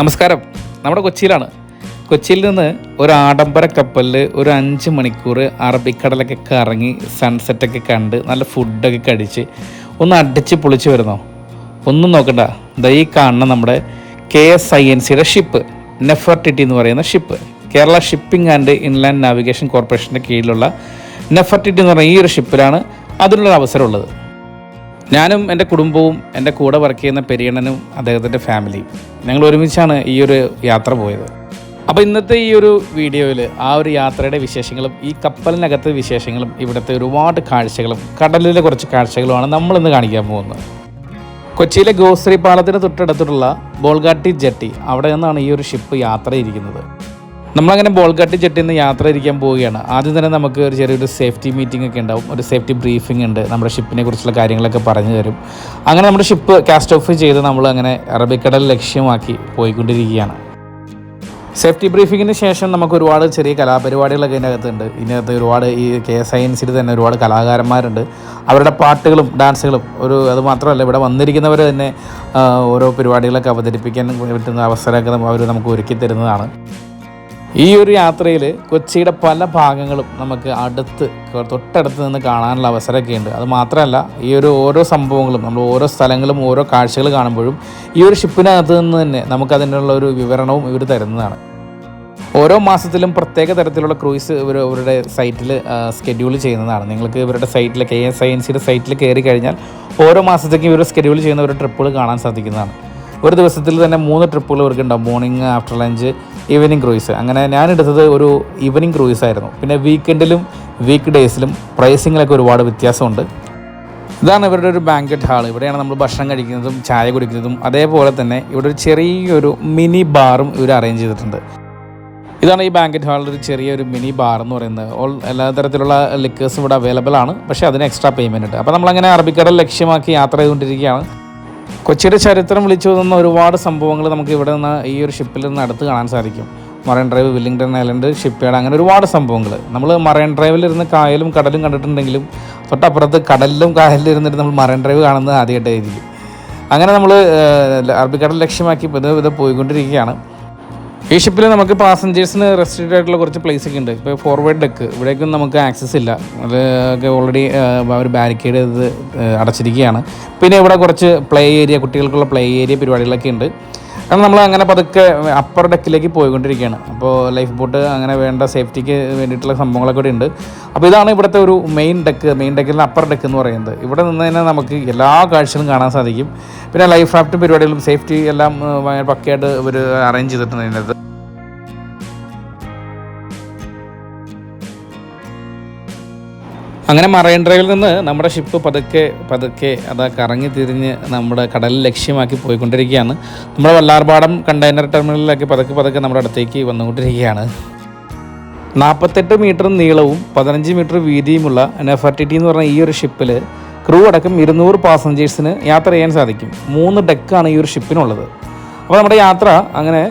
നമസ്കാരം. നമ്മുടെ കൊച്ചിയിലാണ്. കൊച്ചിയിൽ നിന്ന് ഒരു ആഡംബര കപ്പലിൽ ഒരു അഞ്ച് മണിക്കൂർ അറബിക്കടലൊക്കെ കറങ്ങി സൺസെറ്റൊക്കെ കണ്ട് നല്ല ഫുഡൊക്കെ കഴിച്ച് ഒന്ന് അടിച്ച് പൊളിച്ച് വരുന്നോ? ഒന്നും നോക്കണ്ട. ദൈ കാണുന്ന നമ്മുടെ കെ എസ് ഐ എൻ സിയുടെ ഷിപ്പ് നെഫർട്ടിറ്റി എന്ന് പറയുന്ന ship Kerala shipping and inland navigation കോർപ്പറേഷന്റെ കീഴിലുള്ള നെഫർട്ടിറ്റി എന്ന് പറയുന്ന ഈ ഒരു ഷിപ്പിലാണ് അതിനുള്ള അവസരമുള്ളത് ഞാനും എന്റെ കുടുംബവും എന്റെ കൂടെ വർക്ക് ചെയ്യുന്ന പെരിയണ്ണനും അദ്ദേഹത്തിന്റെ ഫാമിലിയും ഞങ്ങൾ ഒരുമിച്ചാണ് ഈ ഒരു യാത്ര പോയത്. അപ്പോൾ ഇന്നത്തെ ഈ ഒരു വീഡിയോയിൽ ആ ഒരു യാത്രയുടെ വിശേഷങ്ങളും ഈ കപ്പലിനകത്തെ വിശേഷങ്ങളും ഇവിടുത്തെ ഒരുപാട് കാഴ്ചകളും കടലിലെ കുറച്ച് കാഴ്ചകളുമാണ് നമ്മളിന്ന് കാണിക്കാൻ പോകുന്നത്. കൊച്ചിയിലെ ഗോശ്രീ പാലത്തിന് തൊട്ടടുത്തുള്ള ബോൾഗാട്ടി ജെട്ടി അവിടെ നിന്നാണ് ഈ ഒരു ഷിപ്പ് യാത്ര ഇരിക്കുന്നത് നമ്മളങ്ങനെ ബോൾഗാട്ടി ജെട്ടിൽ നിന്ന് യാത്ര ഇരിക്കാൻ പോവുകയാണ്. ആദ്യം തന്നെ നമുക്ക് ഒരു ചെറിയൊരു സേഫ്റ്റി മീറ്റിംഗ് ഒക്കെ ഉണ്ടാവും. ഒരു സേഫ്റ്റി ബ്രീഫിംഗ് ഉണ്ട്. നമ്മുടെ ഷിപ്പിനെ കുറിച്ചുള്ള കാര്യങ്ങളൊക്കെ പറഞ്ഞു തരും. അങ്ങനെ നമ്മുടെ ഷിപ്പ് കാസ്റ്റ് ഓഫ് ചെയ്ത് നമ്മൾ അങ്ങനെ അറബിക്കടൽ ലക്ഷ്യമാക്കി പോയിക്കൊണ്ടിരിക്കുകയാണ്. സേഫ്റ്റി ബ്രീഫിങ്ങിന് ശേഷം നമുക്ക് ഒരുപാട് ചെറിയ കലാപരിപാടികളൊക്കെ ഇതിനകത്തുണ്ട്. ഇതിനകത്ത് ഒരുപാട് ഈ കെ എസ് ഐ എൻ സിയിൽ തന്നെ ഒരുപാട് കലാകാരന്മാരുണ്ട്. അവരുടെ പാട്ടുകളും ഡാൻസുകളും ഒരു അത് മാത്രമല്ല ഇവിടെ വന്നിരിക്കുന്നവർ തന്നെ ഓരോ പരിപാടികളൊക്കെ അവതരിപ്പിക്കാൻ പറ്റുന്ന അവസരമൊക്കെ അവർ നമുക്ക് ഒരുക്കി തരുന്നതാണ്. ഈ ഒരു യാത്രയിൽ കൊച്ചിയുടെ പല ഭാഗങ്ങളും നമുക്ക് അടുത്ത് തൊട്ടടുത്ത് നിന്ന് കാണാനുള്ള അവസരമൊക്കെ ഉണ്ട് അത് മാത്രമല്ല ഈ ഒരു ഓരോ സംഭവങ്ങളും നമ്മൾ ഓരോ സ്ഥലങ്ങളും ഓരോ കാഴ്ചകൾ കാണുമ്പോഴും ഈ ഒരു ഷിപ്പിനകത്ത് നിന്ന് തന്നെ നമുക്ക് അതിനുള്ള ഒരു വിവരണവും ഇവർ തരുന്നതാണ്. ഓരോ മാസത്തിലും പ്രത്യേക തരത്തിലുള്ള ക്രൂയിസ് ഇവർ അവരുടെ സൈറ്റിൽ സ്കെഡ്യൂൾ ചെയ്യുന്നതാണ്. നിങ്ങൾക്ക് ഇവരുടെ സൈറ്റിൽ കെ എസ് ഐ എൻ സിയുടെ സൈറ്റിൽ കയറി കഴിഞ്ഞാൽ ഓരോ മാസത്തേക്കും ഇവർ സ്കെഡ്യൂൾ ചെയ്യുന്ന ഒരു ട്രിപ്പുകൾ കാണാൻ സാധിക്കുന്നതാണ്. ഒരു ദിവസത്തിൽ തന്നെ മൂന്ന് ട്രിപ്പുകൾ ഇവർക്ക് ഉണ്ടാവും morning after lunch evening cruise അങ്ങനെ ഞാൻ എടുത്തത് ഒരു ഈവനിങ് ക്രൂയിസ് ആയിരുന്നു. പിന്നെ വീക്കെൻഡിലും വീക്ക് ഡേയ്സിലും പ്രൈസിങ്ങിലൊക്കെ ഒരുപാട് വ്യത്യാസമുണ്ട്. ഇതാണ് ഇവരുടെ ഒരു ബാങ്കറ്റ് ഹാൾ ഇവിടെയാണ് നമ്മൾ ഭക്ഷണം കഴിക്കുന്നതും ചായ കുടിക്കുന്നതും അതേപോലെ തന്നെ ഇവിടെ ഒരു ചെറിയൊരു മിനി ബാറും ഇവർ അറേഞ്ച് ചെയ്തിട്ടുണ്ട്. ഇതാണ് ഈ ബാങ്കറ്റ് ഹാളിൽ ഒരു ചെറിയൊരു മിനി ബാർ എന്ന് പറയുന്നത്. ഓൾ എല്ലാ തരത്തിലുള്ള ലിക്കേഴ്സും ഇവിടെ അവൈലബിൾ ആണ്. പക്ഷേ അതിന് എക്സ്ട്രാ പേയ്മെന്റ് ഉണ്ട്. അപ്പോൾ നമ്മളങ്ങനെ അറബിക്കടൽ ലക്ഷ്യമാക്കി യാത്ര ചെയ്തുകൊണ്ടിരിക്കുകയാണ്. കൊച്ചിയുടെ ചരിത്രം വിളിച്ചു തോന്നുന്ന ഒരുപാട് സംഭവങ്ങൾ നമുക്ക് ഇവിടെ നിന്ന് ഈ ഒരു ഷിപ്പിൽ നിന്ന് അടുത്ത് കാണാൻ സാധിക്കും. Marine Drive Willingdon Island shipyard അങ്ങനെ ഒരുപാട് സംഭവങ്ങൾ. നമ്മൾ മറൈൻ ഡ്രൈവിൽ ഇരുന്ന് കായലും കടലും കണ്ടിട്ടുണ്ടെങ്കിലും തൊട്ടപ്പുറത്ത് കടലിലും കായലിലും ഇരുന്നിട്ട് നമ്മൾ മറൈൻ ഡ്രൈവ് കാണുന്നത് ആദ്യമായിട്ടായിരിക്കും. അങ്ങനെ നമ്മൾ അറബിക്കടൽ ലക്ഷ്യമാക്കി ഇത് പോയിക്കൊണ്ടിരിക്കുകയാണ്. ഈ ഷിപ്പിൽ നമുക്ക് പാസഞ്ചേഴ്സിന് റെസ്ട്രിക്റ്റഡ് ആയിട്ടുള്ള കുറച്ച് പ്ലേസ് ഒക്കെ ഉണ്ട്. ഇപ്പോൾ ഫോർവേഡ് ഡെക്ക് ഇവിടേക്കും നമുക്ക് ആക്സസ് ഇല്ല. അത് ഓൾറെഡി അവർ ബാരിക്കേഡ് ചെയ്ത് അടച്ചിരിക്കുകയാണ്. പിന്നെ ഇവിടെ കുറച്ച് പ്ലേ ഏരിയ കുട്ടികൾക്കുള്ള പ്ലേ ഏരിയ പരിപാടികളൊക്കെ ഉണ്ട്. കാരണം നമ്മൾ അങ്ങനെ പതുക്കെ അപ്പർ ഡെക്കിലേക്ക് പോയിക്കൊണ്ടിരിക്കുകയാണ്. അപ്പോൾ ലൈഫ് ബോട്ട് അങ്ങനെ വേണ്ട സേഫ്റ്റിക്ക് വേണ്ടിയിട്ടുള്ള സംഭവങ്ങളൊക്കെ ഇവിടെ ഉണ്ട്. അപ്പോൾ ഇതാണ് ഇവിടുത്തെ ഒരു മെയിൻ ഡെക്ക് മെയിൻ ഡെക്കിൽ അപ്പർ ഡെക്ക് എന്ന് പറയുന്നത്. ഇവിടെ നിന്ന് തന്നെ നമുക്ക് എല്ലാ കാഴ്ചകളും കാണാൻ സാധിക്കും. പിന്നെ ലൈഫ് റാഫ്റ്റ് പരിപാടികളും സേഫ്റ്റി എല്ലാം ഭയങ്കര പക്കയായിട്ട് ഇവർ അറേഞ്ച് ചെയ്തിട്ടുണ്ട് ഇതിനകത്ത് അങ്ങനെ മറൈൻ ഡ്രൈവിൽ നിന്ന് നമ്മുടെ ഷിപ്പ് പതുക്കെ പതുക്കെ അതാ കറങ്ങി തിരിഞ്ഞ് നമ്മുടെ കടലിൽ ലക്ഷ്യമാക്കി പോയിക്കൊണ്ടിരിക്കുകയാണ്. നമ്മുടെ വല്ലാർപാടം കണ്ടെയ്നർ ടെർമിനലിലേക്ക് പതുക്കെ പതുക്കെ നമ്മുടെ അടുത്തേക്ക് വന്നുകൊണ്ടിരിക്കുകയാണ്. നാൽപ്പത്തെട്ട് മീറ്റർ നീളവും പതിനഞ്ച് മീറ്റർ വീതിയുമുള്ള നെഫർട്ടിറ്റി എന്ന് പറഞ്ഞ ഈ ഒരു ഷിപ്പിൽ ക്രൂ അടക്കം ഇരുന്നൂറ് പാസഞ്ചേഴ്സിന് യാത്ര ചെയ്യാൻ സാധിക്കും. മൂന്ന് ഡെക്കാണ് ഈ ഒരു ഷിപ്പിനുള്ളത് അപ്പോൾ നമ്മുടെ യാത്ര അങ്ങനെ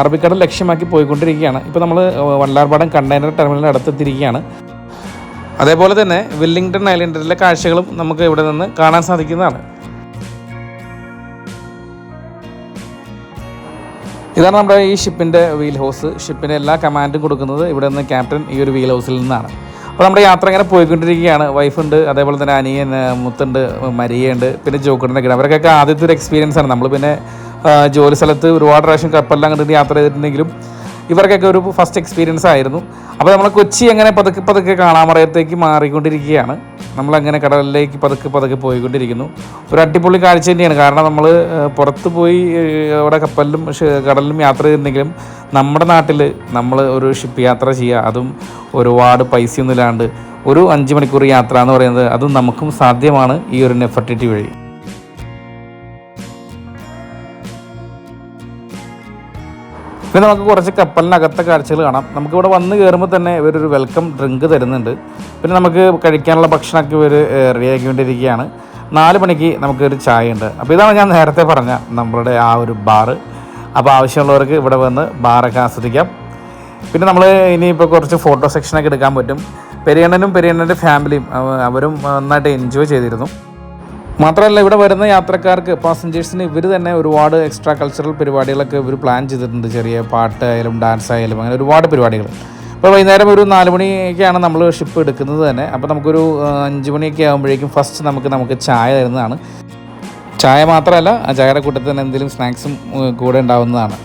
അറബിക്കടൽ ലക്ഷ്യമാക്കി പോയിക്കൊണ്ടിരിക്കുകയാണ്. ഇപ്പോൾ നമ്മൾ വല്ലാർപാടം കണ്ടെയ്നർ ടെർമിനലിൽ അടുത്തെത്തിയിരിക്കുകയാണ്. അതേപോലെ തന്നെ വില്ലിംഗ്ടൺ ഐലൻഡിലെ കാഴ്ചകളും നമുക്ക് ഇവിടെ നിന്ന് കാണാൻ സാധിക്കുന്നതാണ്. ഇതാണ് നമ്മുടെ ഈ ഷിപ്പിന്റെ വീൽ ഹൗസ് ഷിപ്പിന്റെ എല്ലാ കമാൻഡും കൊടുക്കുന്നത് ഇവിടെ നിന്ന് ക്യാപ്റ്റൻ ഈ ഒരു വീൽ ഹൗസിൽ നിന്നാണ്. അപ്പോൾ നമ്മുടെ യാത്ര ഇങ്ങനെ പോയിക്കൊണ്ടിരിക്കുകയാണ്. വൈഫുണ്ട് അതേപോലെ തന്നെ അനിയൻ മുത്തുണ്ട് മരിയുണ്ട് പിന്നെ ജോക്കറിന്റെ അവർക്കൊക്കെ ആദ്യത്തെ ഒരു എക്സ്പീരിയൻസ് ആണ്. നമ്മൾ പിന്നെ ജോലി സ്ഥലത്ത് ഒരുപാട് പ്രാവശ്യം കപ്പലിൽ അങ്ങോട്ട് യാത്ര ചെയ്തിട്ടുണ്ടെങ്കിലും ഇവർക്കൊക്കെ ഒരു ഫസ്റ്റ് എക്സ്പീരിയൻസ് ആയിരുന്നു. അപ്പോൾ നമ്മൾ കൊച്ചി അങ്ങനെ പതുക്കെ പതുക്കെ കാണാമറയത്തേക്ക് മാറിക്കൊണ്ടിരിക്കുകയാണ്. നമ്മളങ്ങനെ കടലിലേക്ക് പതുക്കെ പതുക്കെ പോയിക്കൊണ്ടിരിക്കുന്നു. ഒരു അടിപൊളി കാഴ്ച തന്നെയാണ്. കാരണം നമ്മൾ പുറത്ത് പോയി അവിടെ കപ്പലിലും കടലിലും യാത്ര ചെയ്തിട്ടുണ്ടെങ്കിലും നമ്മുടെ നാട്ടിൽ നമ്മൾ ഒരു ഷിപ്പ് യാത്ര ചെയ്യുക അതും ഒരുപാട് പൈസയൊന്നും ഇല്ലാണ്ട് ഒരു അഞ്ച് മണിക്കൂർ യാത്ര എന്ന് പറയുന്നത് അതും നമുക്കും സാധ്യമാണ് ഈ ഒരു നെഫർട്ടിറ്റി വഴി. പിന്നെ നമുക്ക് കുറച്ച് കപ്പലിനകത്തെ കാഴ്ചകൾ കാണാം. നമുക്കിവിടെ വന്ന് കയറുമ്പോൾ തന്നെ ഇവരൊരു വെൽക്കം ഡ്രിങ്ക് തരുന്നുണ്ട്. പിന്നെ നമുക്ക് കഴിക്കാനുള്ള ഭക്ഷണമൊക്കെ ഇവർ റെഡിയാക്കിക്കൊണ്ടിരിക്കുകയാണ് നാല് മണിക്ക് നമുക്കൊരു ചായ ഉണ്ട് അപ്പോൾ ഇതാണ് ഞാൻ നേരത്തെ പറഞ്ഞ നമ്മളുടെ ആ ഒരു ബാറ്. അപ്പോൾ ആവശ്യമുള്ളവർക്ക് ഇവിടെ വന്ന് ബാറൊക്കെ ആസ്വദിക്കാം. പിന്നെ നമ്മൾ ഇനിയിപ്പോൾ കുറച്ച് ഫോട്ടോ സെക്ഷനൊക്കെ എടുക്കാൻ പറ്റും. പെരിയണ്ണനും പെരിയണ്ണന്റെ ഫാമിലിയും അവരും നന്നായിട്ട് എൻജോയ് ചെയ്തിരുന്നു. മാത്രമല്ല ഇവിടെ വരുന്ന യാത്രക്കാർക്ക് പാസഞ്ചേഴ്സിന് ഇവർ തന്നെ ഒരുപാട് എക്സ്ട്രാ കൾച്ചറൽ പരിപാടികളൊക്കെ ഇവർ പ്ലാൻ ചെയ്തിട്ടുണ്ട്. ചെറിയ പാട്ട് ആയാലും ഡാൻസ് ആയാലും അങ്ങനെ ഒരുപാട് പരിപാടികൾ അപ്പോൾ വൈകുന്നേരം ഒരു നാല് മണിയൊക്കെയാണ് നമ്മൾ ഷിപ്പ് എടുക്കുന്നത് തന്നെ. അപ്പോൾ നമുക്കൊരു അഞ്ച് മണിയൊക്കെ ആകുമ്പോഴേക്കും ഫസ്റ്റ് നമുക്ക് നമുക്ക് ചായ തരുന്നതാണ്. ചായ മാത്രമല്ല ആ ചായയുടെ കൂട്ടത്തിൽ തന്നെ എന്തെങ്കിലും സ്നാക്സും കൂടെ ഉണ്ടാവുന്നതാണ്.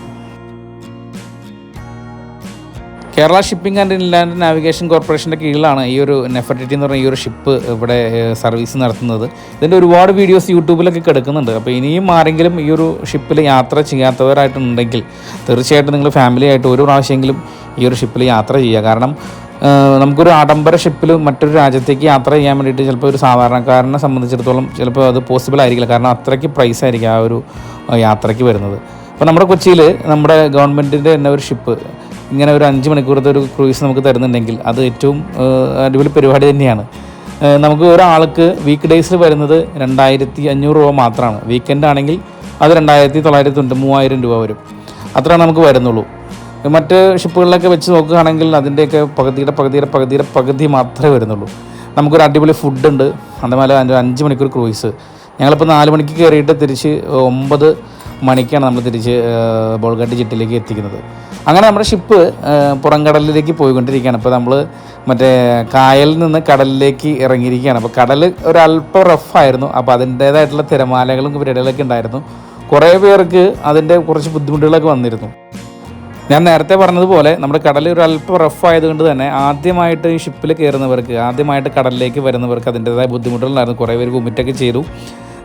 Kerala shipping and inland navigation കോർപ്പറേഷന്റെ കീഴിലാണ് ഈ ഒരു നെഫർട്ടിറ്റി എന്ന് പറഞ്ഞ ഈ ഒരു ഷിപ്പ് ഇവിടെ സർവീസ് നടത്തുന്നത്. ഇതിന്റെ ഒരുപാട് വീഡിയോസ് യൂട്യൂബിലൊക്കെ കിടക്കുന്നുണ്ട്. അപ്പോൾ ഇനിയും ആരെങ്കിലും ഈ ഒരു ഷിപ്പിൽ യാത്ര ചെയ്യാത്തവരായിട്ടുണ്ടെങ്കിൽ തീർച്ചയായിട്ടും നിങ്ങൾ ഫാമിലി ആയിട്ട് ഒരു പ്രാവശ്യമെങ്കിലും ഈ ഒരു ഷിപ്പിൽ യാത്ര ചെയ്യുക. കാരണം നമുക്കൊരു ആഡംബര ഷിപ്പിൽ മറ്റൊരു രാജ്യത്തേക്ക് യാത്ര ചെയ്യാൻ വേണ്ടിയിട്ട് ചിലപ്പോൾ ഒരു സാധാരണക്കാരനെ സംബന്ധിച്ചിടത്തോളം ചിലപ്പോൾ അത് പോസിബിൾ ആയിരിക്കില്ല. കാരണം അത്രയ്ക്ക് പ്രൈസ് ആയിരിക്കും ആ ഒരു യാത്രയ്ക്ക് വരുന്നത്. അപ്പോൾ നമ്മുടെ കൊച്ചിയിൽ നമ്മുടെ ഗവൺമെന്റിന്റെ തന്നെ ഒരു ഷിപ്പ് ഇങ്ങനെ ഒരു അഞ്ച് മണിക്കൂറത്തെ ഒരു ക്രൂയിസ് നമുക്ക് തരുന്നുണ്ടെങ്കിൽ അത് ഏറ്റവും അടിപൊളി പരിപാടി തന്നെയാണ്. നമുക്ക് ഒരാൾക്ക് വീക്ക് ഡേയ്സിൽ വരുന്നത് രണ്ടായിരത്തി അഞ്ഞൂറ് രൂപ മാത്രമാണ്. വീക്കെൻഡ് ആണെങ്കിൽ അത് രണ്ടായിരത്തി തൊള്ളായിരത്തി തൊണ്ണൂറ്റി മൂവായിരം രൂപ വരും. അത്ര നമുക്ക് വരുന്നുള്ളൂ. മറ്റ് ഷിപ്പുകളിലൊക്കെ വെച്ച് നോക്കുകയാണെങ്കിൽ അതിന്റെയൊക്കെ പകുതിയുടെ പകുതിയുടെ പകുതിയുടെ പകുതി മാത്രമേ വരുന്നുള്ളൂ. നമുക്കൊരു അടിപൊളി ഫുഡുണ്ട് അതേപോലെ അഞ്ച് മണിക്കൂർ ക്രൂയിസ് ഞങ്ങളിപ്പോൾ നാല് മണിക്ക് കയറിയിട്ട് തിരിച്ച് ഒമ്പത് മണിക്കാണ് നമ്മൾ തിരിച്ച് ബോൾഗാട്ടി ജിട്ടിലേക്ക് എത്തിക്കുന്നത്. അങ്ങനെ നമ്മുടെ ഷിപ്പ് പുറംകടലിലേക്ക് പോയിക്കൊണ്ടിരിക്കുകയാണ്. അപ്പോൾ നമ്മൾ മറ്റേ കായലിൽ നിന്ന് കടലിലേക്ക് ഇറങ്ങിയിരിക്കുകയാണ്. അപ്പോൾ കടൽ ഒരല്പം റഫായിരുന്നു അപ്പോൾ അതിന്റേതായിട്ടുള്ള തിരമാലകളും പരിപാടികളൊക്കെ ഉണ്ടായിരുന്നു. കുറേ പേർക്ക് അതിന്റെ കുറച്ച് ബുദ്ധിമുട്ടുകളൊക്കെ വന്നിരുന്നു. ഞാൻ നേരത്തെ പറഞ്ഞതുപോലെ നമ്മുടെ കടൽ ഒരു അല്പം റഫ് ആയതുകൊണ്ട് തന്നെ ആദ്യമായിട്ട് ഈ ഷിപ്പിൽ കയറുന്നവർക്ക് ആദ്യമായിട്ട് കടലിലേക്ക് വരുന്നവർക്ക് അതിന്റെതായ ബുദ്ധിമുട്ടുകളുണ്ടായിരുന്നു. കുറേ പേര് വൊമിറ്റൊക്കെ ചെയ്തു.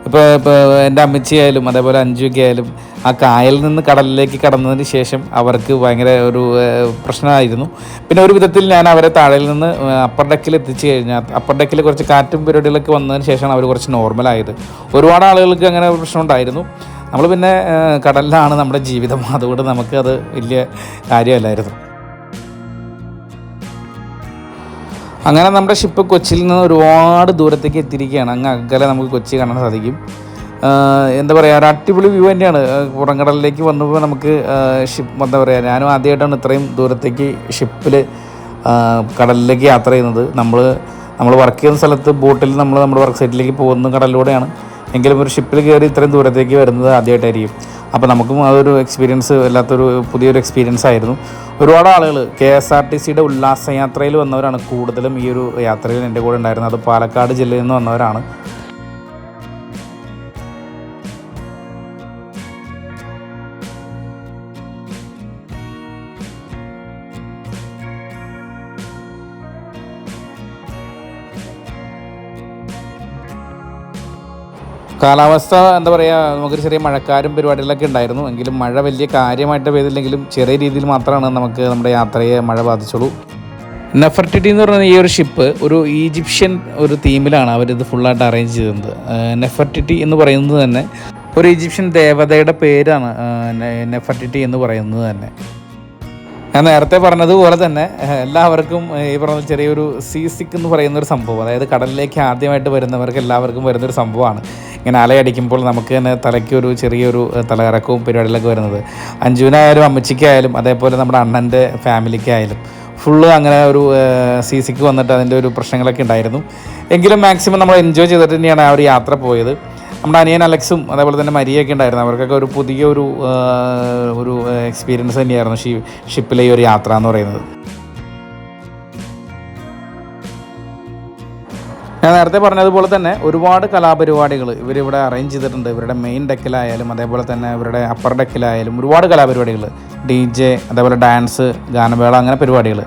ഇപ്പോൾ ഇപ്പോൾ എന്റെ അമ്മച്ചിയായാലും അതേപോലെ അഞ്ചുക്കെ ആയാലും ആ കായലിൽ നിന്ന് കടലിലേക്ക് കടന്നതിന് ശേഷം അവർക്ക് ഭയങ്കര ഒരു പ്രശ്നമായിരുന്നു. പിന്നെ ഒരു വിധത്തിൽ ഞാൻ അവരെ താഴെ നിന്ന് അപ്പർ ഡെക്കിൽ എത്തിച്ചു കഴിഞ്ഞാൽ അപ്പർ ഡെക്കിൽ കുറച്ച് കാറ്റും പരിപാടികളൊക്കെ വന്നതിന് ശേഷമാണ് അവർ കുറച്ച് നോർമലായത് ഒരുപാട് ആളുകൾക്ക് അങ്ങനെ പ്രശ്നം ഉണ്ടായിരുന്നു. നമ്മൾ പിന്നെ കടലിലാണ് നമ്മുടെ ജീവിതം. അതുകൊണ്ട് നമുക്കത് വലിയ കാര്യമല്ലായിരുന്നു. അങ്ങനെ നമ്മുടെ ഷിപ്പ് കൊച്ചിയിൽ നിന്ന് ഒരുപാട് ദൂരത്തേക്ക് എത്തിയിരിക്കുകയാണ്. അങ്ങ് അകലെ നമുക്ക് കൊച്ചി കാണാൻ സാധിക്കും. എന്താ പറയുക ഒരു അടിപൊളി വ്യൂ തന്നെയാണ്. പുറംകടലിലേക്ക് വന്നപ്പോൾ നമുക്ക് ഷിപ്പ് എന്താ പറയുക ഞാനും ആദ്യമായിട്ടാണ് ഇത്രയും ദൂരത്തേക്ക് ഷിപ്പിൽ കടലിലേക്ക് യാത്ര ചെയ്യുന്നത്. നമ്മൾ നമ്മൾ വർക്ക് ചെയ്യുന്ന സ്ഥലത്ത് ബോട്ടിൽ നമ്മൾ നമ്മുടെ വർക്ക് സൈറ്റിലേക്ക് പോകുന്ന കടലിലൂടെയാണ്. എങ്കിലും ഒരു ഷിപ്പിൽ കയറി ഇത്രയും ദൂരത്തേക്ക് വരുന്നത് ആദ്യമായിട്ടായിരിക്കും. അപ്പോൾ നമുക്കും അതൊരു എക്സ്പീരിയൻസ് വല്ലാത്തൊരു പുതിയൊരു എക്സ്പീരിയൻസ് ആയിരുന്നു. ഒരുപാട് ആളുകൾ കെ എസ് ആർ ടി സിയുടെ ഉല്ലാസയാത്രയിൽ വന്നവരാണ് കൂടുതലും ഈ ഒരു യാത്രയിൽ എന്റെ കൂടെ ഉണ്ടായിരുന്നത്. അത് പാലക്കാട് ജില്ലയിൽ നിന്ന് വന്നവരാണ്. കാലാവസ്ഥ എന്താ പറയുക നമുക്കൊരു ചെറിയ മഴക്കാരും പരിപാടികളൊക്കെ ഉണ്ടായിരുന്നു. എങ്കിലും മഴ വലിയ കാര്യമായിട്ട് പെയ്തില്ലെങ്കിലും ചെറിയ രീതിയിൽ മാത്രമാണ് നമുക്ക് നമ്മുടെ യാത്രയെ മഴ ബാധിച്ചുള്ളൂ. നെഫർട്ടിറ്റി എന്ന് പറയുന്ന ഈ ഒരു ഷിപ്പ് ഒരു ഈജിപ്ഷ്യൻ ഒരു തീമിലാണ് അവരിത് ഫുള്ളായിട്ട് അറേഞ്ച് ചെയ്തത്. നെഫർട്ടിറ്റി എന്ന് പറയുന്നത് തന്നെ ഒരു ഈജിപ്ഷ്യൻ ദേവതയുടെ പേരാണ്. നെഫർട്ടിറ്റി എന്ന് പറയുന്നത് തന്നെ. ഞാൻ നേരത്തെ പറഞ്ഞതുപോലെ തന്നെ എല്ലാവർക്കും ഈ പറഞ്ഞ ചെറിയൊരു സീ സിക്ക് എന്ന് പറയുന്ന ഒരു സംഭവം അതായത് കടലിലേക്ക് ആദ്യമായിട്ട് വരുന്നവർക്ക് എല്ലാവർക്കും വരുന്നൊരു സംഭവമാണ്. ഇങ്ങനെ അലയടിക്കുമ്പോൾ നമുക്ക് തന്നെ തലയ്ക്ക് ഒരു ചെറിയൊരു തലകറക്കവും പരിപാടികളൊക്കെ വരുന്നത്. അഞ്ജുവിനായാലും അമ്മച്ചിക്കായാലും അതേപോലെ നമ്മുടെ അണ്ണന്റെ ഫാമിലിക്കായാലും ഫുള്ള് അങ്ങനെ ഒരു സി സിക്ക് വന്നിട്ട് അതിന്റെ ഒരു പ്രശ്നങ്ങളൊക്കെ ഉണ്ടായിരുന്നു. എങ്കിലും മാക്സിമം നമ്മൾ എൻജോയ് ചെയ്തിട്ട് തന്നെയാണ് ആ ഒരു യാത്ര പോയത്. നമ്മുടെ അനിയൻ അലക്സും അതേപോലെ തന്നെ മരിയൊക്കെ ഉണ്ടായിരുന്നു. അവർക്കൊക്കെ ഒരു പുതിയ ഒരു ഒരു എക്സ്പീരിയൻസ് തന്നെയായിരുന്നു ഷിപ്പിലെ ഈ ഒരു യാത്ര എന്ന് പറയുന്നത്. ഞാൻ നേരത്തെ പറഞ്ഞതുപോലെ തന്നെ ഒരുപാട് കലാപരിപാടികൾ ഇവരിവിടെ അറേഞ്ച് ചെയ്തിട്ടുണ്ട്. ഇവരുടെ മെയിൻ ഡെക്കിലായാലും അതേപോലെ തന്നെ ഇവരുടെ അപ്പർ ഡെക്കിലായാലും ഒരുപാട് കലാപരിപാടികൾ ഡി ജെ അതേപോലെ ഡാൻസ് ഗാനമേള അങ്ങനെ പരിപാടികൾ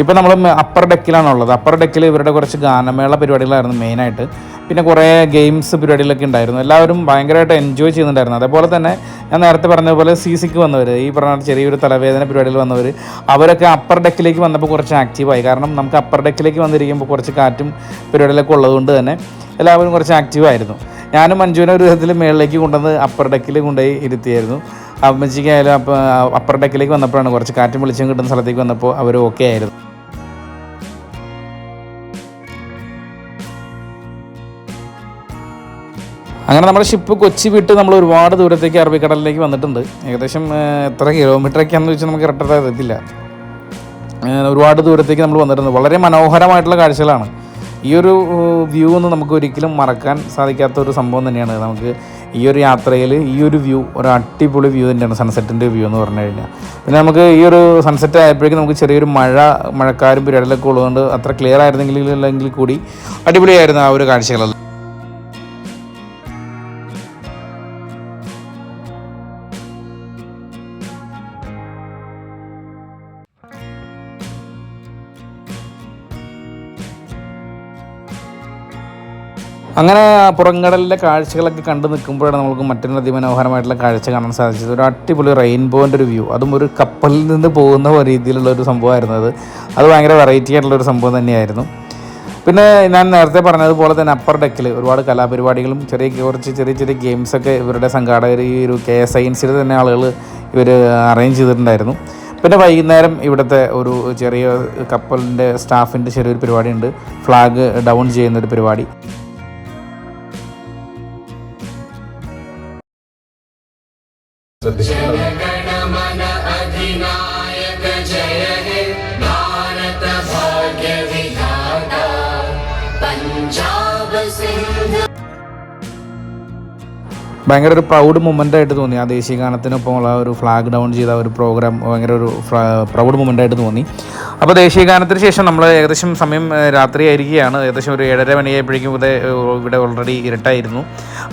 ഇപ്പോൾ നമ്മൾ അപ്പർ ഡെക്കിലാണുള്ളത് അപ്പർ ഡെക്കിൽ ഇവരുടെ കുറച്ച് ഗാനമേള പരിപാടികളായിരുന്നു മെയിനായിട്ട് പിന്നെ കുറേ ഗെയിംസ് പരിപാടികളൊക്കെ ഉണ്ടായിരുന്നു. എല്ലാവരും ഭയങ്കരമായിട്ട് എൻജോയ് ചെയ്യുന്നുണ്ടായിരുന്നു. അതേപോലെ തന്നെ ഞാൻ നേരത്തെ പറഞ്ഞതുപോലെ സി സിക്ക് വന്നവർ ഈ പറഞ്ഞ ചെറിയൊരു തലവേദന പരിപാടിയിൽ വന്നവർ അവരൊക്കെ അപ്പർ ഡെക്കിലേക്ക് വന്നപ്പോൾ കുറച്ച് ആക്റ്റീവായി കാരണം നമുക്ക് അപ്പർ ഡെക്കിലേക്ക് വന്നിരിക്കുമ്പോൾ കുറച്ച് കാറ്റും പരിപാടികളൊക്കെ ഉള്ളതുകൊണ്ട് തന്നെ എല്ലാവരും കുറച്ച് ആക്റ്റീവായിരുന്നു ഞാനും മഞ്ജുവിനെ ഒരു വിധത്തിൽ മേളിലേക്ക് കൊണ്ടുവന്ന് അപ്പർ ഡെക്കിൽ കൊണ്ടുപോയി ഇരുത്തിയായിരുന്നു. അമ്മച്ചിക്കായാലും അപ്പോൾ അപ്പർ ഡെക്കിലേക്ക് വന്നപ്പോഴാണ് കുറച്ച് കാറ്റും വെളിച്ചം കിട്ടുന്ന സ്ഥലത്തേക്ക് വന്നപ്പോൾ അവർ ഓക്കെ ആയിരുന്നു. അങ്ങനെ നമ്മുടെ ഷിപ്പ് കൊച്ചി വിട്ട് നമ്മൾ ഒരുപാട് ദൂരത്തേക്ക് അറബിക്കടലിലേക്ക് വന്നിട്ടുണ്ട്. ഏകദേശം എത്ര കിലോമീറ്ററൊക്കെയാണെന്ന് വെച്ചാൽ നമുക്ക് കറക്റ്റായിട്ട് അറിയത്തില്ല. ഒരുപാട് ദൂരത്തേക്ക് നമ്മൾ വന്നിട്ടുണ്ട്. വളരെ മനോഹരമായിട്ടുള്ള കാഴ്ചകളാണ്. ഈ ഒരു വ്യൂ ഒന്നും നമുക്ക് ഒരിക്കലും മറക്കാൻ സാധിക്കാത്ത ഒരു സംഭവം തന്നെയാണ്. നമുക്ക് ഈ ഒരു യാത്രയിൽ ഈ ഒരു വ്യൂ ഒരു അടിപൊളി വ്യൂ തന്നെയാണ് സൺസെറ്റിന്റെ വ്യൂ എന്ന് പറഞ്ഞു കഴിഞ്ഞാൽ. പിന്നെ നമുക്ക് ഈ ഒരു സൺസെറ്റ് ആയപ്പോഴേക്കും നമുക്ക് ചെറിയൊരു മഴ മഴക്കാരും പരിപാടികളൊക്കെ ഉള്ളതുകൊണ്ട് അത്ര ക്ലിയർ ആയിരുന്നെങ്കിൽ അല്ലെങ്കിൽ കൂടി അടിപൊളിയായിരുന്നു ആ ഒരു കാഴ്ചകളെല്ലാം. അങ്ങനെ പുറംകടലിലെ കാഴ്ചകളൊക്കെ കണ്ടു നിൽക്കുമ്പോഴാണ് നമുക്ക് മറ്റൊരു അതിമനോഹരമായിട്ടുള്ള കാഴ്ച കാണാൻ സാധിച്ചത്. ഒരു അടിപൊളി റെയിൻബോന്റെ ഒരു വ്യൂ അതും ഒരു കപ്പലിൽ നിന്ന് പോകുന്ന രീതിയിലുള്ള ഒരു സംഭവമായിരുന്നു അത്. അത് ഭയങ്കര വെറൈറ്റി ആയിട്ടുള്ള ഒരു സംഭവം തന്നെയായിരുന്നു. പിന്നെ ഞാൻ നേരത്തെ പറഞ്ഞതുപോലെ തന്നെ അപ്പർ ഡെക്കിൽ ഒരുപാട് കലാപരിപാടികളും ചെറിയ കുറച്ച് ചെറിയ ചെറിയ ഗെയിംസൊക്കെ ഇവരുടെ സംഘാടകർ ഈ ഒരു കെ എസ് ഐ തന്നെ ആളുകൾ ഇവർ അറേഞ്ച് ചെയ്തിട്ടുണ്ടായിരുന്നു. പിന്നെ വൈകുന്നേരം ഇവിടുത്തെ ഒരു ചെറിയ കപ്പലിന്റെ സ്റ്റാഫിന്റെ ചെറിയൊരു പരിപാടിയുണ്ട്. ഫ്ലാഗ് ഡൗൺ ചെയ്യുന്നൊരു പരിപാടി. ഭയങ്കര ഒരു പ്രൗഡ് മൊമെന്റ് ആയിട്ട് തോന്നി. ആ ദേശീയ ഗാനത്തിനൊപ്പമുള്ള ഒരു ഫ്ലാഗ് ഡൗൺ ചെയ്ത ഒരു പ്രോഗ്രാം ഭയങ്കര ഒരു പ്രൗഡ് മൊമെന്റ് ആയിട്ട് തോന്നി. അപ്പോൾ ദേശീയ ഗാനത്തിന് ശേഷം നമ്മൾ ഏകദേശം സമയം രാത്രി ആയിരിക്കുകയാണ്. ഏകദേശം ഒരു ഏഴര മണിയായപ്പോഴേക്കും ഇവിടെ ഇവിടെ ഓൾറെഡി ഇരുട്ടായിരുന്നു.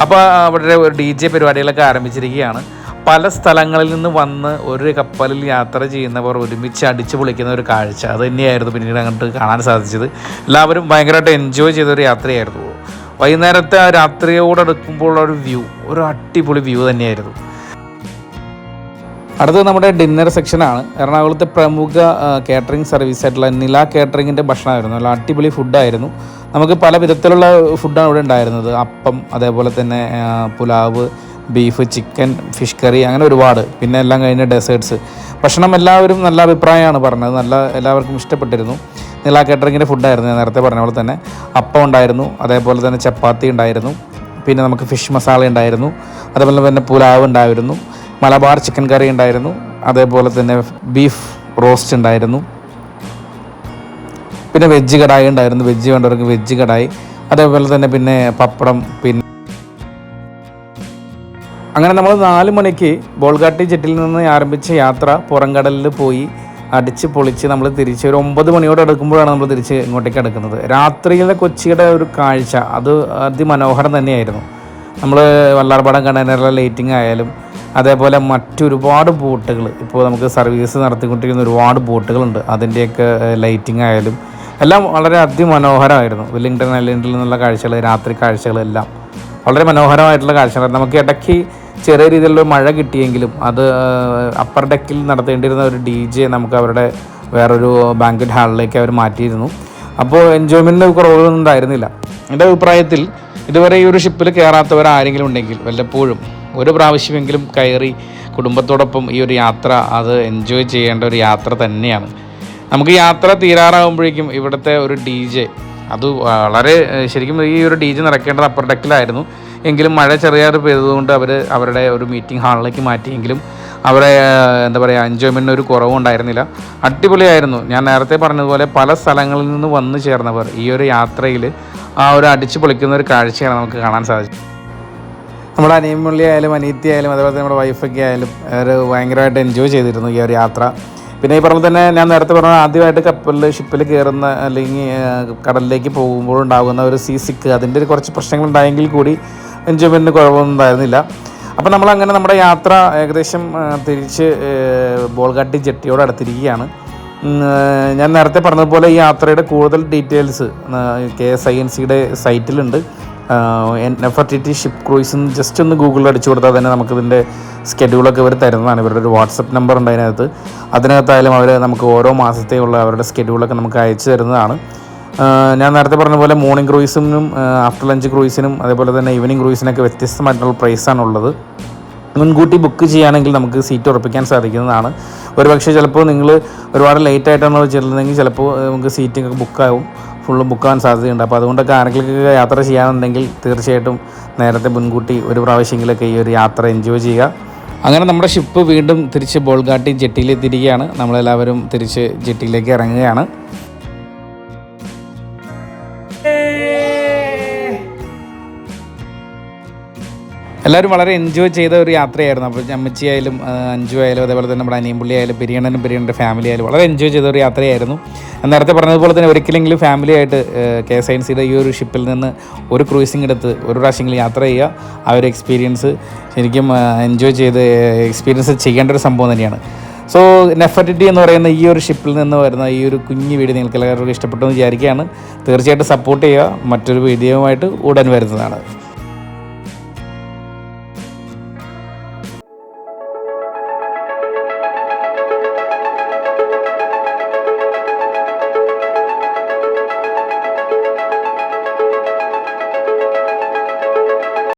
അപ്പോൾ അവിടെ ഒരു ഡി ജെ പരിപാടികളൊക്കെ ആരംഭിച്ചിരിക്കുകയാണ്. പല സ്ഥലങ്ങളിൽ നിന്ന് വന്ന് ഒരു കപ്പലിൽ യാത്ര ചെയ്യുന്നവർ ഒരുമിച്ച് അടിച്ചു പൊളിക്കുന്ന ഒരു കാഴ്ച. അത് തന്നെയായിരുന്നു പിന്നീട് അങ്ങോട്ട് കാണാൻ സാധിച്ചത്. എല്ലാവരും ഭയങ്കരമായിട്ട് എൻജോയ് ചെയ്തൊരു യാത്രയായിരുന്നു. വൈകുന്നേരത്തെ ആ രാത്രിയോടടുക്കുമ്പോൾ ഒരു വ്യൂ ഒരു അടിപൊളി വ്യൂ തന്നെയായിരുന്നു. അടുത്തത് നമ്മുടെ ഡിന്നർ സെക്ഷനാണ് എറണാകുളത്തെ പ്രമുഖ കാറ്ററിംഗ് സർവീസ് ആയിട്ടുള്ള നില കാറ്ററിങ്ങിന്റെ ഭക്ഷണമായിരുന്നു. നല്ല അടിപൊളി ഫുഡായിരുന്നു നമുക്ക് പല വിധത്തിലുള്ള ഫുഡാണ് ഇവിടെ ഉണ്ടായിരുന്നത്. അപ്പം അതേപോലെ തന്നെ pulao beef chicken fish curry അങ്ങനെ ഒരുപാട്. പിന്നെ എല്ലാം കഴിഞ്ഞ ഡെസേർട്സ് ഭക്ഷണം എല്ലാവരും നല്ല അഭിപ്രായമാണ് പറഞ്ഞത്. നല്ല എല്ലാവർക്കും ഇഷ്ടപ്പെട്ടിരുന്നു. നില കാറ്ററിങ്ങിന്റെ ഫുഡായിരുന്നു ഞാൻ നേരത്തെ പറഞ്ഞ പോലെ തന്നെ അപ്പം ഉണ്ടായിരുന്നു. അതേപോലെ തന്നെ ചപ്പാത്തി ഉണ്ടായിരുന്നു. പിന്നെ നമുക്ക് ഫിഷ് മസാല ഉണ്ടായിരുന്നു. അതുപോലെ തന്നെ പുലാവ് ഉണ്ടായിരുന്നു. മലബാർ ചിക്കൻ കറി ഉണ്ടായിരുന്നു. അതേപോലെ തന്നെ ബീഫ് റോസ്റ്റ് ഉണ്ടായിരുന്നു. പിന്നെ വെജ് കടായി ഉണ്ടായിരുന്നു. വെജ് വേണ്ടവർക്ക് വെജ് കടായി. അതേപോലെ തന്നെ പിന്നെ പപ്പടം പിന്നെ അങ്ങനെ നമ്മൾ നാല് മണിക്ക് ബോൾഗാട്ടി ജെട്ടിൽ നിന്ന് ആരംഭിച്ച യാത്ര പുറംകടലിൽ പോയി. അടിച്ച് പൊളിച്ച് നമ്മൾ തിരിച്ച് ഒരു ഒമ്പത് മണിയോടെ എടുക്കുമ്പോഴാണ് നമ്മൾ തിരിച്ച് ഇങ്ങോട്ടേക്ക് എടുക്കുന്നത്. രാത്രിയിലെ കൊച്ചിയുടെ ഒരു കാഴ്ച അത് അതിമനോഹരം തന്നെയായിരുന്നു. നമ്മൾ വല്ലാർപാടം കണ്ടതിനുള്ള ലൈറ്റിംഗ് ആയാലും അതേപോലെ മറ്റൊരുപാട് ബോട്ടുകൾ ഇപ്പോൾ നമുക്ക് സർവീസ് നടത്തിക്കൊണ്ടിരിക്കുന്ന ഒരുപാട് ബോട്ടുകളുണ്ട്. അതിന്റെയൊക്കെ ലൈറ്റിംഗ് ആയാലും എല്ലാം വളരെ അതിമനോഹരമായിരുന്നു. വെല്ലിംഗ്ടൺ ഐലൻഡിൽ നിന്നുള്ള കാഴ്ചകൾ രാത്രി കാഴ്ചകളെല്ലാം. വളരെ മനോഹരമായിട്ടുള്ള കാഴ്ചകളായിരുന്നു. നമുക്ക് ഇടയ്ക്ക് ചെറിയ രീതിയിലുള്ള മഴ കിട്ടിയെങ്കിലും അത് അപ്പർ ഡെക്കിൽ നടത്തേണ്ടിയിരുന്ന ഒരു ഡി ജെ നമുക്ക് അവരുടെ വേറൊരു ബാങ്കറ്റ് ഹാളിലേക്ക് അവർ മാറ്റിയിരുന്നു. അപ്പോൾ എൻജോയ്മെന്റിന് കുറവൊന്നും ഉണ്ടായിരുന്നില്ല. എന്റെ അഭിപ്രായത്തിൽ ഇതുവരെ ഈ ഒരു ഷിപ്പിൽ കയറാത്തവർ ആരെങ്കിലും ഉണ്ടെങ്കിൽ വല്ലപ്പോഴും ഒരു പ്രാവശ്യമെങ്കിലും കയറി കുടുംബത്തോടൊപ്പം ഈ ഒരു യാത്ര അത് എൻജോയ് ചെയ്യേണ്ട ഒരു യാത്ര തന്നെയാണ്. നമുക്ക് യാത്ര തീരാറാകുമ്പോഴേക്കും ഇവിടുത്തെ ഒരു ഡി ജെ അത് വളരെ ശരിക്കും ഈ ഒരു ഡി ജെ നടക്കേണ്ടത് അപ്പർ ഡെക്കിലായിരുന്നു എങ്കിലും മഴ ചെറിയാറ് പെയ്തതുകൊണ്ട് അവർ അവരുടെ ഒരു മീറ്റിംഗ് ഹാളിലേക്ക് മാറ്റിയെങ്കിലും അവരെ എന്താ പറയുക എൻജോയ്മെന്റിന് ഒരു കുറവും ഉണ്ടായിരുന്നില്ല. അടിപൊളിയായിരുന്നു. ഞാൻ നേരത്തെ പറഞ്ഞതുപോലെ പല സ്ഥലങ്ങളിൽ നിന്ന് വന്നു ചേർന്നവർ ഈ ഒരു യാത്രയിൽ ആ ഒരു അടിച്ചു പൊളിക്കുന്ന ഒരു കാഴ്ചയാണ് നമുക്ക് കാണാൻ സാധിച്ചത്. നമ്മുടെ അനിയമുള്ളി ആയാലും അനീത്തി ആയാലും അതേപോലെ തന്നെ നമ്മുടെ വൈഫൊക്കെ ആയാലും അവർ ഭയങ്കരമായിട്ട് എൻജോയ് ചെയ്തിരുന്നു ഈ ഒരു യാത്ര. പിന്നെ ഈ പറഞ്ഞ തന്നെ ഞാൻ നേരത്തെ പറഞ്ഞ ആദ്യമായിട്ട് കപ്പലിൽ ഷിപ്പിൽ കയറുന്ന അല്ലെങ്കിൽ കടലിലേക്ക് പോകുമ്പോൾ ഉണ്ടാകുന്ന ഒരു സീസിക്ക് അതിന്റെ ഒരു കുറച്ച് പ്രശ്നങ്ങൾ ഉണ്ടായെങ്കിൽ കൂടി എൻജോയ്മെന്റിന് കുഴപ്പമൊന്നും ഉണ്ടായിരുന്നില്ല അപ്പോൾ നമ്മൾ അങ്ങനെ നമ്മുടെ യാത്ര ഏകദേശം തിരിച്ച് ബോൾഗാട്ടി ജെട്ടിയോട് അടുത്തിരിക്കുകയാണ്. ഞാൻ നേരത്തെ പറഞ്ഞതുപോലെ ഈ യാത്രയുടെ കൂടുതൽ details K S I N സിയുടെ സൈറ്റിലുണ്ട്. F R T T ship cruise just ഒന്ന് ഗൂഗിളിൽ അടിച്ചു കൊടുത്താൽ തന്നെ നമുക്കിതിന്റെ സ്കെഡ്യൂളൊക്കെ ഇവർ തരുന്നതാണ്. ഇവരുടെ ഒരു വാട്സപ്പ് നമ്പർ ഉണ്ട് അതിനകത്ത്. അതിനകത്തായാലും അവർ നമുക്ക് ഓരോ മാസത്തെയുള്ള അവരുടെ സ്കെഡ്യൂളൊക്കെ നമുക്ക് അയച്ചു തരുന്നതാണ്. ഞാൻ നേരത്തെ പറഞ്ഞ പോലെ മോർണിംഗ് ക്രൂയിസിനും ആഫ്റ്റർ ലഞ്ച് ക്രൂയിസിനും അതേപോലെ തന്നെ ഈവനിങ് ക്രൂയിസിനൊക്കെ വ്യത്യസ്തമായിട്ടുള്ള പ്രൈസാണുള്ളത് മുൻകൂട്ടി ബുക്ക് ചെയ്യുകയാണെങ്കിൽ നമുക്ക് സീറ്റ് ഉറപ്പിക്കാൻ സാധിക്കുന്നതാണ്. ഒരു പക്ഷേ ചിലപ്പോൾ നിങ്ങൾ ഒരുപാട് ലേറ്റ് ആയിട്ടാണ് ചെല്ലുന്നതെങ്കിൽ ചിലപ്പോൾ നമുക്ക് സീറ്റൊക്കെ ബുക്കാവും ഫുള്ളും ബുക്കാവാൻ സാധ്യതയുണ്ട്. അപ്പോൾ അതുകൊണ്ടൊക്കെ ആരെങ്കിലൊക്കെ യാത്ര ചെയ്യാനുണ്ടെങ്കിൽ തീർച്ചയായിട്ടും നേരത്തെ മുൻകൂട്ടി ഒരു പ്രാവശ്യമെങ്കിലൊക്കെ ഈ ഒരു യാത്ര എൻജോയ് ചെയ്യുക. അങ്ങനെ നമ്മുടെ ഷിപ്പ് വീണ്ടും തിരിച്ച് ബോൾഗാട്ടി ജെട്ടിയിലെത്തിയിരിക്കുകയാണ്. നമ്മളെല്ലാവരും തിരിച്ച് ജെട്ടിയിലേക്ക് ഇറങ്ങുകയാണ്. എല്ലാവരും വളരെ എൻജോയ് ചെയ്ത ഒരു യാത്രയായിരുന്നു. അപ്പോൾ അമ്മച്ചി ആയാലും അഞ്ചു ആയാലും അതേപോലെ തന്നെ നമ്മുടെ അനിയമ്പുള്ളി ആയാലും പെരിയണ്ണനും പെരിയണ്ണന്റെ ഫാമിലി ആയാലും വളരെ എൻജോയ് ചെയ്ത ഒരു യാത്രയായിരുന്നു. നേരത്തെ പറഞ്ഞതുപോലെ തന്നെ ഒരിക്കലെങ്കിലും ഫാമിലി ആയിട്ട് കെ എസ് ഐ എൻ സിയുടെ ഈ ഒരു ഷിപ്പിൽ നിന്ന് ഒരു ക്രൂസിംഗ് എടുത്ത് ഒരു പ്രാവശ്യമെങ്കിലും യാത്ര ചെയ്യുക. ആ ഒരു എക്സ്പീരിയൻസ് ശരിക്കും എൻജോയ് ചെയ്ത് എക്സ്പീരിയൻസ് ചെയ്യേണ്ട ഒരു സംഭവം തന്നെയാണ്. സോ നെഫർട്ടിറ്റി എന്ന് പറയുന്ന ഈ ഒരു ഷിപ്പിൽ നിന്ന് വരുന്ന ഈ ഒരു കുഞ്ഞു വീഡിയോ നിങ്ങൾക്ക് എല്ലാവർക്കും ഇഷ്ടപ്പെട്ടു എന്ന് വിചാരിക്കുകയാണ്. തീർച്ചയായിട്ടും സപ്പോർട്ട് ചെയ്യുക. മറ്റൊരു വീഡിയോയുമായിട്ട് ഉടൻ വരുന്നതാണ്.